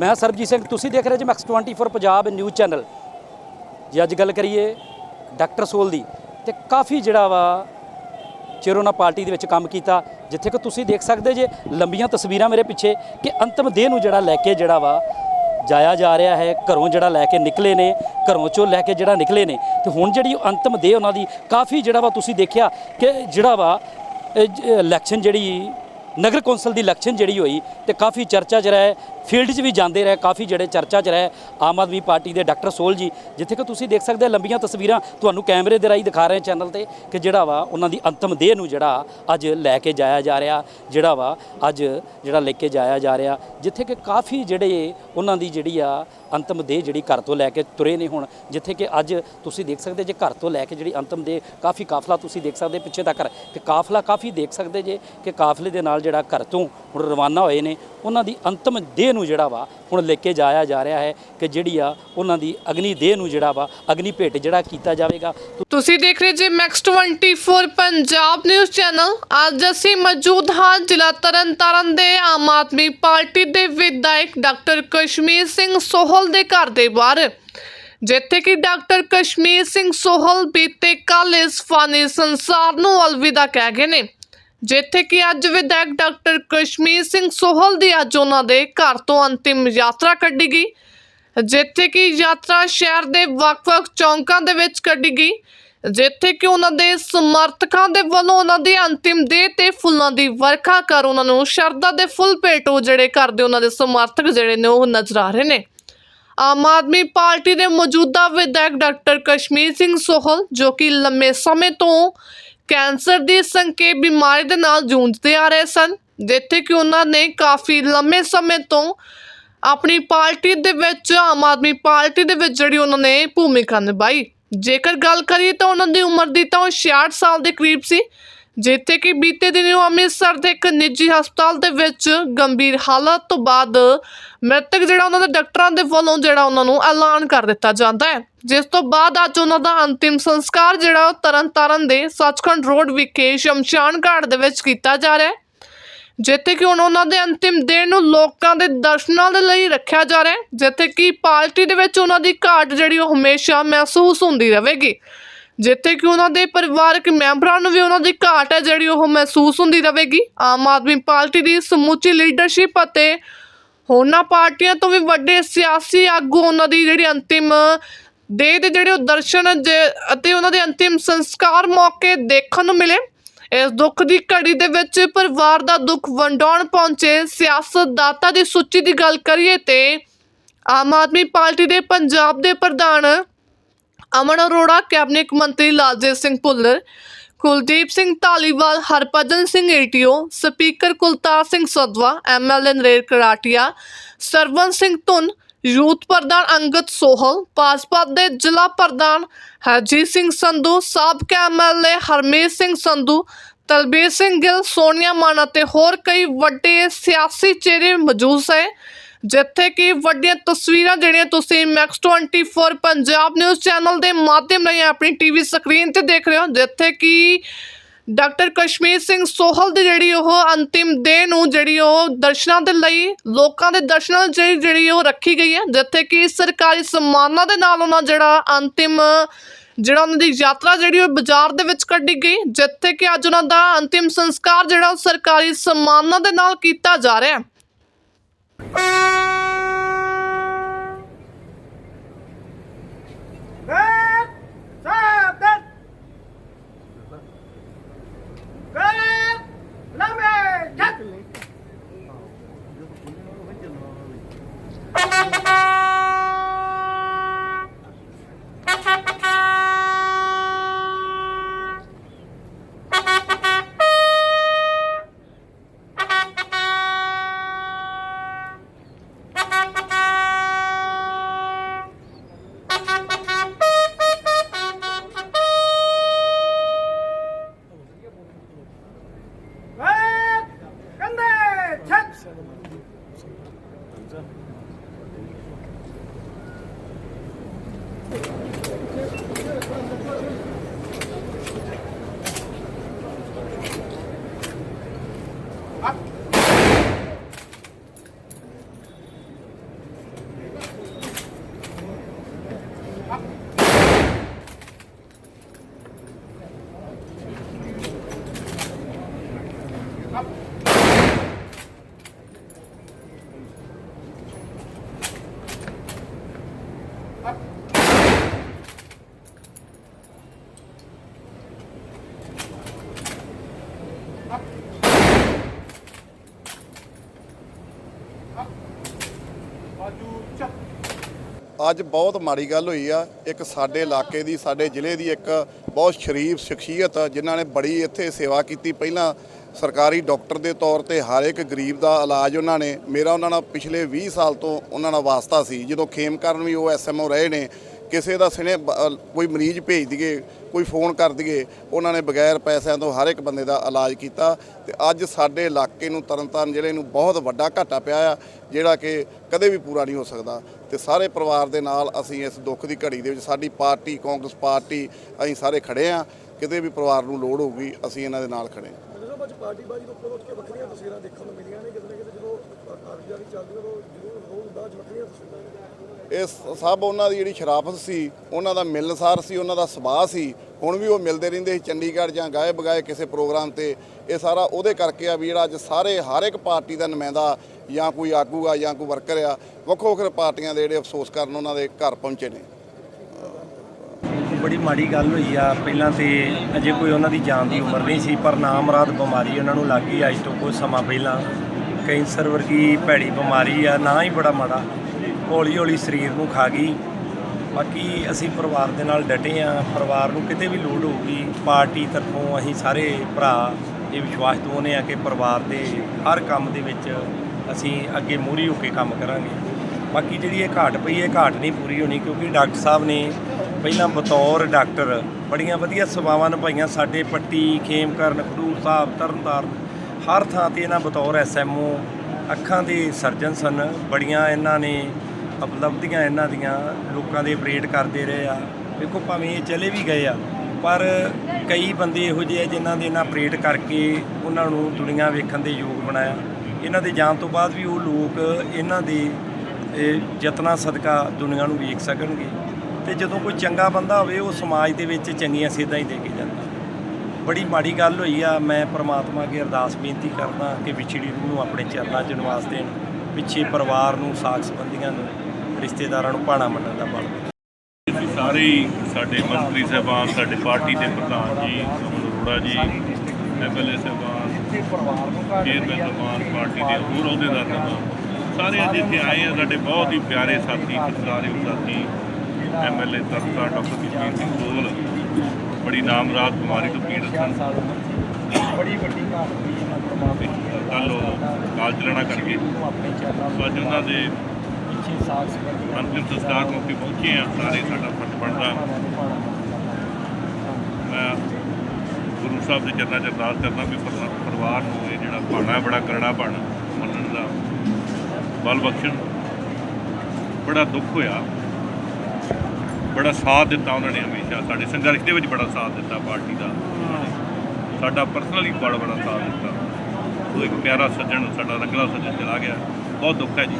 ਮੈਂ ਸਰਬਜੀਤ ਸਿੰਘ, ਤੁਸੀਂ ਦੇਖ ਰਹੇ ਜੀ ਮੈਕਸ 24 ਪੰਜਾਬ ਨਿਊਜ਼ ਚੈਨਲ ਜੇ ਅੱਜ ਗੱਲ ਕਰੀਏ ਡਾਕਟਰ ਸੋਲ ਦੀ, ਤੇ ਕਾਫੀ ਜਿਹੜਾ ਵਾ ਚਿਰ ਉਹਨਾਂ ਪਾਰਟੀ ਦੇ ਵਿੱਚ ਕੰਮ ਕੀਤਾ, ਜਿੱਥੇ ਕਿ ਤੁਸੀਂ ਦੇਖ ਸਕਦੇ ਜੇ ਲੰਬੀਆਂ ਤਸਵੀਰਾਂ ਮੇਰੇ ਪਿੱਛੇ ਕਿ ਅੰਤਮ ਦੇਹ ਨੂੰ ਜਿਹੜਾ ਲੈ ਕੇ ਜਿਹੜਾ ਵਾ ਜਾਇਆ ਜਾ ਰਿਹਾ ਹੈ, ਘਰੋਂ ਜਿਹੜਾ ਲੈ ਕੇ ਨਿਕਲੇ ਨੇ, ਘਰੋਂ ਚੋਂ ਲੈ ਕੇ ਜਿਹੜਾ ਨਿਕਲੇ ਨੇ, ਤੇ ਹੁਣ ਜਿਹੜੀ ਉਹ ਅੰਤਮ ਦੇਹ ਉਹਨਾਂ ਦੀ ਕਾਫੀ ਜਿਹੜਾ ਵਾ ਤੁਸੀਂ ਦੇਖਿਆ ਕਿ ਜਿਹੜਾ ਵਾ, ਇਹ ਜ- ਇਲੈਕਸ਼ਨ ਜਿਹੜੀ ਨਗਰ ਕੌਂਸਲ ਦੀ ਇਲੈਕਸ਼ਨ ਜਿਹੜੀ ਹੋਈ, ਤੇ ਕਾਫੀ ਚਰਚਾ 'ਚ ਹੈ ਫੀਲਡ 'ਚ ਵੀ ਜਾਂਦੇ ਰਹੇ, ਕਾਫੀ ਜਿਹੜੇ ਚਰਚਾ 'ਚ ਰਹੇ, ਆਮ ਆਦਮੀ ਪਾਰਟੀ ਦੇ ਡਾਕਟਰ ਸੋਲ ਜੀ, ਜਿੱਥੇ ਕਿ ਤੁਸੀਂ ਦੇਖ ਸਕਦੇ ਲੰਬੀਆਂ ਤਸਵੀਰਾਂ ਤੁਹਾਨੂੰ ਕੈਮਰੇ ਦੇ ਰਾਹੀਂ ਦਿਖਾ ਰਹੇ ਚੈਨਲ ਤੇ ਕਿ ਜਿਹੜਾ ਵਾ ਉਹਨਾਂ ਦੀ ਅੰਤਮ ਦੇਹ ਨੂੰ ਜਿਹੜਾ ਅੱਜ ਲੈ ਕੇ ਜਾਇਆ ਜਾ ਰਿਹਾ, ਜਿਹੜਾ ਵਾ ਅੱਜ ਜਿਹੜਾ ਲੈ ਕੇ ਜਾਇਆ ਜਾ ਰਿਹਾ, ਜਿੱਥੇ ਕਿ ਕਾਫੀ ਜਿਹੜੇ ਉਹਨਾਂ ਦੀ ਜਿਹੜੀ ਆ ਅੰਤਮ ਦੇਹ ਜਿਹੜੀ ਘਰ ਤੋਂ ਲੈ ਕੇ ਤੁਰੇ ਨੇ ਹੁਣ, ਜਿੱਥੇ ਕਿ ਅੱਜ ਤੁਸੀਂ ਦੇਖ ਸਕਦੇ ਜੇ ਘਰ ਤੋਂ ਲੈ ਕੇ ਜਿਹੜੀ ਅੰਤਮ ਦੇਹ, ਕਾਫੀ ਕਾਫਲਾ ਤੁਸੀਂ ਦੇਖ ਸਕਦੇ ਪਿੱਛੇ ਤੱਕ ਕਿ ਕਾਫਲਾ ਕਾਫੀ ਦੇਖ ਸਕਦੇ ਜੇ ਕਿ ਕਾਫਲੇ ਦੇ ਨਾਲ ਜਿਹੜਾ ਘਰ ਤੋਂ ਹੁਣ ਰਵਾਨਾ ਹੋਏ ਨੇ, ਉਹਨਾਂ ਦੀ ਅੰਤਮ ਦੇਹ ਨੂੰ ਜਿਹੜਾ ਵਾ ਹੁਣ ਲੈ ਕੇ ਜਾਇਆ ਜਾ ਰਿਹਾ ਹੈ ਕਿ ਜਿਹੜੀ ਆ ਉਹਨਾਂ ਦੀ ਅਗਨੀ ਦੇਹ ਨੂੰ ਜਿਹੜਾ ਵਾ ਅਗਨੀ ਭੇਟ ਜਿਹੜਾ ਕੀਤਾ ਜਾਵੇਗਾ। ਤੁਸੀਂ ਦੇਖ ਰਹੇ ਜੀ ਮੈਕਸ 24 ਪੰਜਾਬ ਨਿਊਜ਼ ਚੈਨਲ ਅੱਜ ਅਸੀਂ ਮੌਜੂਦ ਹਾਂ ਜ਼ਿਲ੍ਹਾ ਤਰਨਤਾਰਨ ਦੇ ਆਮ ਆਦਮੀ ਪਾਰਟੀ ਦੇ ਵਿਧਾਇਕ ਡਾਕਟਰ ਕਸ਼ਮੀਰ ਸਿੰਘ ਸੋਹਲ ਦੇ ਘਰ ਦੇ ਬਾਹਰ। ਜਿੱਥੇ ਕਿ ਡਾਕਟਰ ਕਸ਼ਮੀਰ ਸਿੰਘ ਸੋਹਲ ਬੀਤੇ ਕੱਲ ਇਸ ਫਾਨੀ ਸੰਸਾਰ ਨੂੰ ਅਲਵਿਦਾ ਕਹਿ ਗਏ ਨੇ। ਜਿੱਥੇ ਕਿ ਅੱਜ ਵਿਧਾਇਕ ਡਾਕਟਰ ਕਸ਼ਮੀਰ ਸਿੰਘ ਸੋਹਲ ਦੀ ਅੱਜ ਉਹਨਾਂ ਦੇ ਘਰ ਤੋਂ ਅੰਤਿਮ ਯਾਤਰਾ ਕੱਢੀ ਗਈ, ਜਿੱਥੇ ਕਿ ਯਾਤਰਾ ਸ਼ਹਿਰ ਦੇ ਵੱਖ-ਵੱਖ ਚੌਂਕਾਂ ਦੇ ਵਿੱਚ ਕੱਢੀ ਗਈ, ਜਿੱਥੇ ਕਿ ਉਹਨਾਂ ਦੇ ਸਮਰਥਕਾਂ ਦੇ ਵੱਲੋਂ ਉਹਨਾਂ ਦੀ ਅੰਤਿਮ ਦੇਹ ਤੇ ਫੁੱਲਾਂ ਦੀ ਵਰਖਾ ਕਰ ਉਹਨਾਂ ਨੂੰ ਸ਼ਰਧਾ ਦੇ ਫੁੱਲ ਭੇਟ ਉਹ ਜਿਹੜੇ ਕਰਦੇ ਉਹਨਾਂ ਦੇ ਸਮਰਥਕ ਜਿਹੜੇ ਨੇ ਉਹ ਨਜ਼ਰ ਆ ਰਹੇ ਨੇ। ਆਮ ਆਦਮੀ ਪਾਰਟੀ ਦੇ ਮੌਜੂਦਾ ਵਿਧਾਇਕ ਡਾਕਟਰ ਕਸ਼ਮੀਰ ਸਿੰਘ ਸੋਹਲ ਜੋ ਕਿ ਲੰਮੇ ਸਮੇਂ ਤੋਂ ਕੈਂਸਰ ਦੀ ਸੰਖੇਪ ਬਿਮਾਰੀ ਦੇ ਨਾਲ ਜੂਝਦੇ ਆ ਰਹੇ ਸਨ, ਜਿੱਥੇ ਕਿ ਉਹਨਾਂ ਨੇ ਕਾਫੀ ਲੰਮੇ ਸਮੇਂ ਤੋਂ ਆਪਣੀ ਪਾਰਟੀ ਦੇ ਵਿੱਚ, ਆਮ ਆਦਮੀ ਪਾਰਟੀ ਦੇ ਵਿੱਚ ਜਿਹੜੀ ਉਹਨਾਂ ਨੇ ਭੂਮਿਕਾ ਨਿਭਾਈ। ਜੇਕਰ ਗੱਲ ਕਰੀਏ ਤਾਂ ਉਹਨਾਂ ਦੀ ਉਮਰ ਦੀ ਤਾਂ ਉਹ 66 ਸਾਲ ਦੇ ਕਰੀਬ ਸੀ। ਜਿੱਥੇ ਕਿ ਬੀਤੇ ਦਿਨ ਉਹ ਅੰਮ੍ਰਿਤਸਰ ਦੇ ਇੱਕ ਨਿੱਜੀ ਹਸਪਤਾਲ ਦੇ ਵਿੱਚ ਗੰਭੀਰ ਹਾਲਤ ਤੋਂ ਬਾਅਦ ਮ੍ਰਿਤਕ ਜਿਹੜਾ ਉਹਨਾਂ ਦੇ ਡਾਕਟਰਾਂ ਦੇ ਵੱਲੋਂ ਜਿਹੜਾ ਉਹਨਾਂ ਨੂੰ ਐਲਾਨ ਕਰ ਦਿੱਤਾ ਜਾਂਦਾ ਹੈ। ਜਿਸ ਤੋਂ ਬਾਅਦ ਅੱਜ ਉਹਨਾਂ ਦਾ ਅੰਤਿਮ ਸੰਸਕਾਰ ਜਿਹੜਾ ਉਹ ਤਰਨਤਾਰਨ ਦੇ ਸੱਚਖੰਡ ਰੋਡ ਵਿਖੇ ਸ਼ਮਸ਼ਾਨ ਘਾਟ ਦੇ ਵਿੱਚ ਕੀਤਾ ਜਾ ਰਿਹਾ ਹੈ। ਜਿੱਥੇ ਕਿ ਹੁਣ ਉਹਨਾਂ ਦੇ ਅੰਤਿਮ ਦਿਨ ਨੂੰ ਲੋਕਾਂ ਦੇ ਦਰਸ਼ਨਾਂ ਦੇ ਲਈ ਰੱਖਿਆ ਜਾ ਰਿਹਾ ਹੈ। ਜਿੱਥੇ ਕਿ ਪਾਰਟੀ ਦੇ ਵਿੱਚ ਉਹਨਾਂ ਦੀ ਘਾਟ ਜਿਹੜੀ ਉਹ ਹਮੇਸ਼ਾ ਮਹਿਸੂਸ ਹੁੰਦੀ ਰਹੇਗੀ। ਜਿੱਥੇ ਕਿ ਉਹਨਾਂ ਦੇ ਪਰਿਵਾਰਕ ਮੈਂਬਰਾਂ ਨੂੰ ਵੀ ਉਹਨਾਂ ਦੀ ਘਾਟ ਹੈ ਜਿਹੜੀ ਉਹ ਮਹਿਸੂਸ ਹੁੰਦੀ ਰਹੇਗੀ। ਆਮ ਆਦਮੀ ਪਾਰਟੀ ਦੀ ਸਮੁੱਚੀ ਲੀਡਰਸ਼ਿਪ ਅਤੇ ਹੋਰਨਾਂ ਪਾਰਟੀਆਂ ਤੋਂ ਵੀ ਵੱਡੇ ਸਿਆਸੀ ਆਗੂ ਉਹਨਾਂ ਦੀ ਜਿਹੜੀ ਅੰਤਿਮ ਦੇਹ ਦੇ ਜਿਹੜੇ ਉਹ ਦਰਸ਼ਨ ਜ- ਅਤੇ ਉਹਨਾਂ ਦੇ ਅੰਤਿਮ ਸੰਸਕਾਰ ਮੌਕੇ ਦੇਖਣ ਨੂੰ ਮਿਲੇ। ਇਸ ਦੁੱਖ ਦੀ ਘੜੀ ਦੇ ਵਿੱਚ ਪਰਿਵਾਰ ਦਾ ਦੁੱਖ ਵੰਡਾਉਣ ਪਹੁੰਚੇ ਸਿਆਸਤਦਾਤਾ ਦੀ ਸੂਚੀ ਦੀ ਗੱਲ ਕਰੀਏ ਤੇ ਆਮ ਆਦਮੀ ਪਾਰਟੀ ਦੇ ਪੰਜਾਬ ਦੇ ਪ੍ਰਧਾਨ ਅਮਨ ਅਰੋੜਾ, ਕੈਬਨਿਟ ਮੰਤਰੀ Laljit Singh Bhullar, Kuldeep Singh Dhaliwal, Harbhajan Singh ETO, speaker Kultar Singh Sandhwan MLA ਨਰੇਰ ਕਰਾਟੀਆ ਸਰਵਨ ਸਿੰਘ ਧੁਨ, ਯੂਥ ਪ੍ਰਧਾਨ ਅੰਗਦ ਸੋਹਲ, ਭਾਜਪਾ ਦੇ ਜ਼ਿਲ੍ਹਾ ਪ੍ਰਧਾਨ ਹਰਜੀਤ ਸਿੰਘ ਸੰਧੂ, ਸਾਬਕਾ ਐਮਐਲਏ ਹਰਮੀਤ ਸਿੰਘ ਸੰਧੂ, ਤਲਬੀਰ ਸਿੰਘ ਗਿੱਲ, ਸੋਨੀਆ ਮਾਨ ਅਤੇ ਹੋਰ ਕਈ ਵੱਡੇ ਸਿਆਸੀ ਚਿਹਰੇ ਮੌਜੂਦ ਹੈ ਜਿੱਥੇ ਕਿ ਵੱਡੀਆਂ ਤਸਵੀਰਾਂ ਜਿਹੜੀਆਂ ਤੁਸੀਂ ਮੈਕਸ 24 ਪੰਜਾਬ ਨਿਊਜ਼ ਚੈਨਲ ਦੇ ਮਾਧਿਅਮ ਰਾਹੀਂ ਆਪਣੀ ਟੀਵੀ ਸਕਰੀਨ ਤੇ ਦੇਖ ਰਹੇ ਹੋ, ਜਿੱਥੇ ਕਿ ਡਾਕਟਰ ਕਸ਼ਮੀਰ ਸਿੰਘ ਸੋਹਲ ਦੀ ਜਿਹੜੀ ਉਹ ਅੰਤਿਮ ਦੇਹ ਨੂੰ ਜਿਹੜੀ ਉਹ ਦਰਸ਼ਨਾਂ ਦੇ ਲਈ, ਲੋਕਾਂ ਦੇ ਦਰਸ਼ਨਾਂ ਲਈ ਜਿਹੜੀ ਉਹ ਰੱਖੀ ਗਈ ਹੈ, ਜਿੱਥੇ ਕਿ ਸਰਕਾਰੀ ਸਨਮਾਨਾਂ ਦੇ ਨਾਲ ਉਹਨਾਂ ਜਿਹੜਾ ਅੰਤਿਮ, ਜਿਹੜਾ ਉਹਨਾਂ ਦੀ ਯਾਤਰਾ ਜਿਹੜੀ ਉਹ ਬਾਜ਼ਾਰ ਦੇ ਵਿੱਚ ਕੱਢੀ ਗਈ, ਜਿੱਥੇ ਕਿ ਅੱਜ ਉਹਨਾਂ ਦਾ ਅੰਤਿਮ ਸੰਸਕਾਰ ਜਿਹੜਾ ਉਹ ਸਰਕਾਰੀ ਸਨਮਾਨਾਂ ਦੇ ਨਾਲ ਕੀਤਾ ਜਾ ਰਿਹਾ ਹੈ। 嗯 아! ਅੱਜ ਬਹੁਤ ਮਾੜੀ ਗੱਲ ਹੋਈ ਆ। ਇੱਕ ਸਾਡੇ ਇਲਾਕੇ ਦੀ ਸਾਡੇ ਜ਼ਿਲ੍ਹੇ ਦੀ ਇੱਕ ਬਹੁਤ ਸ਼ਰੀਫ ਸ਼ਖਸੀਅਤ ਜਿਨ੍ਹਾਂ ਨੇ ਬੜੀ ਇੱਥੇ ਸੇਵਾ ਕੀਤੀ। ਪਹਿਲਾਂ ਸਰਕਾਰੀ ਡਾਕਟਰ ਦੇ ਤੌਰ ਤੇ ਹਰ ਇੱਕ ਗਰੀਬ ਦਾ ਇਲਾਜ ਉਹਨਾਂ ਨੇ। ਮੇਰਾ ਉਹਨਾਂ ਨਾਲ ਪਿਛਲੇ 20 ਸਾਲ ਤੋਂ ਉਹਨਾਂ ਨਾਲ ਵਾਸਤਾ ਸੀ। ਜਦੋਂ ਖੇਮ ਕਰਨ ਵੀ ਉਹ ਐਸਐਮਓ ਰਹੇ ਨੇ ਕਿਸੇ ਦਾ ਸਿਨੇ ਕੋਈ ਮਰੀਜ਼ ਭੇਜ ਦਈਏ, ਕੋਈ ਫੋਨ ਕਰ ਦਈਏ, ਉਹਨਾਂ ਨੇ ਬਗੈਰ ਪੈਸਿਆਂ ਤੋਂ ਹਰ ਇੱਕ ਬੰਦੇ ਦਾ ਇਲਾਜ ਕੀਤਾ ਤੇ ਅੱਜ ਸਾਡੇ ਇਲਾਕੇ ਨੂੰ ਤਰਨਤਾਰਨ ਜ਼ਿਲ੍ਹੇ ਨੂੰ ਬਹੁਤ ਵੱਡਾ ਘਾਟਾ ਪਿਆ ਆ, ਜਿਹੜਾ ਕਿ ਕਦੇ ਵੀ ਪੂਰਾ ਨਹੀਂ ਹੋ ਸਕਦਾ। ਤੇ ਸਾਰੇ ਪਰਿਵਾਰ ਦੇ ਨਾਲ ਅਸੀਂ ਇਸ ਦੁੱਖ ਦੀ ਘੜੀ ਦੇ ਵਿੱਚ, ਸਾਡੀ ਪਾਰਟੀ, ਕਾਂਗਰਸ ਪਾਰਟੀ, ਅਸੀਂ ਸਾਰੇ ਖੜੇ ਆ। ਕਿਤੇ ਵੀ ਪਰਿਵਾਰ ਨੂੰ ਲੋੜ ਹੋਊਗੀ, ਅਸੀਂ ਇਹਨਾਂ ਦੇ ਨਾਲ ਖੜੇ ਹਾਂ ਅੱਜ ਪਾਰਟੀ ਤੋਂ ਉੱਪਰ ਉੱਠ ਕੇ ਵੱਖਰੀਆਂ ਤਸਵੀਰਾਂ ਦੇਖਣ ਨੂੰ ਮਿਲੀਆਂ ਨੇ, ਕਿਤੇ ਨਾ ਕਿਤੇ ਜਦੋਂ ਕਾਰਗੁਜ਼ਾਰੀ ਚੱਲਦੀ ਉਦੋਂ ਜ਼ਰੂਰ ਰੋਜ਼ ਬਾਅਦ ਵੱਖਰੀਆਂ ਤਸਵੀਰਾਂ ਇਹ ਸਭ ਉਹਨਾਂ ਦੀ ਜਿਹੜੀ ਸ਼ਰਾਫਤ ਸੀ, ਉਹਨਾਂ ਦਾ ਮਿਲਨਸਾਰ ਸੀ, ਉਹਨਾਂ ਦਾ ਸੁਭਾਅ ਸੀ, ਹੁਣ ਵੀ ਉਹ ਮਿਲਦੇ ਰਹਿੰਦੇ ਸੀ ਚੰਡੀਗੜ੍ਹ ਜਾਂ ਗਾਏ ਬਗਾਏ ਕਿਸੇ ਪ੍ਰੋਗਰਾਮ ਤੇ। ਇਹ ਸਾਰਾ ਉਹਦੇ ਕਰਕੇ ਆ ਵੀ ਜਿਹੜਾ ਅੱਜ ਸਾਰੇ, ਹਰ ਇੱਕ ਪਾਰਟੀ ਦਾ ਨੁਮਾਇੰਦਾ ਜਾਂ ਕੋਈ ਆਗੂ ਆ ਜਾਂ ਕੋਈ ਵਰਕਰ ਆ ਵੱਖੋ ਵੱਖਰੇ ਪਾਰਟੀਆਂ ਦੇ ਜਿਹੜੇ ਅਫਸੋਸ ਕਰਨ ਉਹਨਾਂ ਦੇ ਘਰ ਪਹੁੰਚੇ ਨੇ। ਬੜੀ ਮਾੜੀ ਗੱਲ ਹੋਈ ਆ। ਪਹਿਲਾਂ ਤੇ ਅਜੇ ਕੋਈ ਉਹਨਾਂ ਦੀ ਜਾਨ ਦੀ ਉਮਰ ਨਹੀਂ ਸੀ, ਪਰ ਨਾਮਰਾਦ ਬਿਮਾਰੀ ਉਹਨਾਂ ਨੂੰ ਲੱਗ ਗਈ ਅੱਜ ਤੋਂ ਕੁਝ ਸਮਾਂ ਪਹਿਲਾਂ ਕੈਂਸਰ ਵਰਗੀ ਭੈੜੀ ਬਿਮਾਰੀ ਆ, ਨਾ ਹੀ ਬੜਾ ਮਾੜਾ। ਹੌਲੀ ਹੌਲੀ ਸਰੀਰ ਨੂੰ ਖਾ ਗਈ। ਬਾਕੀ ਅਸੀਂ ਪਰਿਵਾਰ ਦੇ ਨਾਲ ਡਟੇ ਆ। ਪਰਿਵਾਰ ਨੂੰ ਕਿਤੇ ਵੀ ਲੋੜ ਹੋਊਗੀ, ਪਾਰਟੀ ਤਰਫੋਂ ਅਸੀਂ ਸਾਰੇ ਭਰਾ ਇਹ ਵਿਸ਼ਵਾਸ ਦਵਾਉਂਦੇ ਆ ਕਿ ਪਰਿਵਾਰ ਦੇ ਹਰ ਕੰਮ ਦੇ ਵਿੱਚ ਅਸੀਂ ਅੱਗੇ ਮੂਹਰੀ ਹੋ ਕੇ ਕੰਮ ਕਰਾਂਗੇ। ਬਾਕੀ ਜਿਹੜੀ ਇਹ ਘਾਟ ਪਈ, ਇਹ ਘਾਟ ਨਹੀਂ ਪੂਰੀ ਹੋਣੀ ਕਿਉਂਕਿ ਡਾਕਟਰ ਸਾਹਿਬ ਨੇ ਪਹਿਲਾਂ ਬਤੌਰ ਡਾਕਟਰ ਬੜੀਆਂ ਵਧੀਆ ਸੇਵਾਵਾਂ ਨਿਭਾਈਆਂ। ਸਾਡੇ ਪੱਟੀ, ਖੇਮਕਰਨ, ਖਡੂਰ ਸਾਹਿਬ, ਤਰਨਤਾਰਨ, ਹਰ ਥਾਂ ਤੇ ਇਹਨਾਂ ਬਤੌਰ ਐਸਐਮਓ ਅੱਖਾਂ ਦੇ ਸਰਜਨ ਸਨ। ਬੜੀਆਂ ਇਹਨਾਂ ਨੇ ਉਪਲਬਧੀਆਂ ਇਹਨਾਂ ਦੀਆਂ ਲੋਕਾਂ ਦੇ ਆਪਰੇਟ ਕਰਦੇ ਰਹੇ ਆ। ਦੇਖੋ ਭਾਵੇਂ ਇਹ ਚਲੇ ਵੀ ਗਏ ਆ, ਪਰ ਕਈ ਬੰਦੇ ਇਹੋ ਜਿਹੇ ਆ ਜਿਨ੍ਹਾਂ ਦੇ ਨਾਲ ਆਪਰੇਟ ਕਰਕੇ ਉਹਨਾਂ ਨੂੰ ਦੁਨੀਆ ਵੇਖਣ ਦੇ ਯੋਗ ਬਣਾਇਆ। ਇਹਨਾਂ ਦੇ ਜਾਣ ਤੋਂ ਬਾਅਦ ਵੀ ਉਹ ਲੋਕ ਇਹਨਾਂ ਦੇ, ਇਹ ਯਤਨਾਂ ਸਦਕਾ ਦੁਨੀਆ ਨੂੰ ਵੇਖ ਸਕਣਗੇ। ਤੇ ਜਦੋਂ ਕੋਈ ਚੰਗਾ ਬੰਦਾ ਹੋਵੇ, ਉਹ ਸਮਾਜ ਦੇ ਵਿੱਚ ਚੰਗੀਆਂ ਸੇਧਾਂ ਹੀ ਦੇ ਕੇ ਜਾਂਦਾ। ਬੜੀ ਮਾੜੀ ਗੱਲ ਹੋਈ ਆ। ਮੈਂ ਪ੍ਰਮਾਤਮਾ ਅੱਗੇ ਅਰਦਾਸ ਬੇਨਤੀ ਕਰਦਾ ਕਿ ਵਿਛੜੀ ਰੂਹ ਨੂੰ ਆਪਣੇ ਚਰਨਾਂ 'ਚ ਨਿਵਾਸ ਦੇਣ, ਪਿੱਛੇ ਪਰਿਵਾਰ ਨੂੰ ਸਾਕ ਸੰਬੰਧੀਆਂ ਨੂੰ ਰਿਸ਼ਤੇਦਾਰਾਂ ਨੂੰ ਭਾਣਾ ਮੰਨਣ ਦਾ ਬਲ। ਅਸੀਂ ਸਾਰੇ ਹੀ ਸਾਡੇ ਮੰਤਰੀ ਸਾਹਿਬਾਨ ਸਾਡੇ ਪਾਰਟੀ ਦੇ ਪ੍ਰਧਾਨ ਜੀ ਅਮਨ ਅਰੋੜਾ ਜੀ ਐਮਐਲਏ ਸਾਹਿਬਾਨ ਚੇਅਰਮੈਨ ਸਾਹਿਬਾਨ ਪਾਰਟੀ ਦੇ ਹੋਰ ਅਹੁਦੇਦਾਰ ਸਾਹਿਬਾਨ ਸਾਰੇ ਅੱਜ ਇੱਥੇ ਆਏ ਆ ਸਾਡੇ ਬਹੁਤ ਹੀ ਪਿਆਰੇ ਸਾਥੀ ਸਤਿਕਾਰਯੋਗ ਸਾਥੀ ਐਮਐਲਏ ਤਰਤਾ ਡਾਕਟਰ ਜਗਜੀਤ ਸਿੰਘ ਸੋਹਲ ਬੜੀ ਨਾਮਰਾਦ ਬਿਮਾਰੀ ਤੋਂ ਪੀੜਤ ਸਨ ਬੜੀ ਵੱਡੀ ਘਾਟ ਹੋਈ ਇਹਨਾਂ ਪਰਮਾਤਮਾ ਕੱਲ ਉਹ ਕਾਲ ਚਲਾਣਾ ਕਰਕੇ ਸੋ ਅੱਜ ਉਹਨਾਂ ਦੇ ਅੰਤਿਮ ਸੰਸਕਾਰ ਮੌਕੇ ਪਹੁੰਚੇ ਆ ਸਾਰੇ ਸਾਡਾ ਫਰਜ਼ ਬਣਦਾ। ਮੈਂ ਗੁਰੂ ਸਾਹਿਬ ਦੇ ਚਰਨਾਂ 'ਚ ਅਰਦਾਸ ਕਰਦਾ ਵੀ ਪਰਿ- ਪਰਿਵਾਰ ਨੂੰ ਇਹ ਜਿਹੜਾ ਭਾਣਾ ਹੈ, ਬੜਾ ਕਰੜਾ ਭਾਣਾ ਮੰਨਣ ਦਾ ਬਲ ਬਖਸ਼ਣ। ਬੜਾ ਦੁੱਖ ਹੋਇਆ। ਬੜਾ ਸਾਥ ਦਿੱਤਾ ਉਹਨਾਂ ਨੇ ਹਮੇਸ਼ਾ ਸਾਡੇ ਸੰਘਰਸ਼ ਦੇ ਵਿੱਚ ਬੜਾ ਸਾਥ ਦਿੱਤਾ ਪਾਰਟੀ ਦਾ। ਸਾਡਾ ਪਰਸਨਲੀ ਬੜਾ ਬੜਾ ਸਾਥ ਦਿੱਤਾ। ਉਹ ਇੱਕ ਪਿਆਰਾ ਸੱਜਣ, ਸਾਡਾ ਰੰਗਲਾ ਸੱਜਣ ਚਲਾ ਗਿਆ। ਬਹੁਤ ਦੁੱਖ ਹੈ ਜੀ।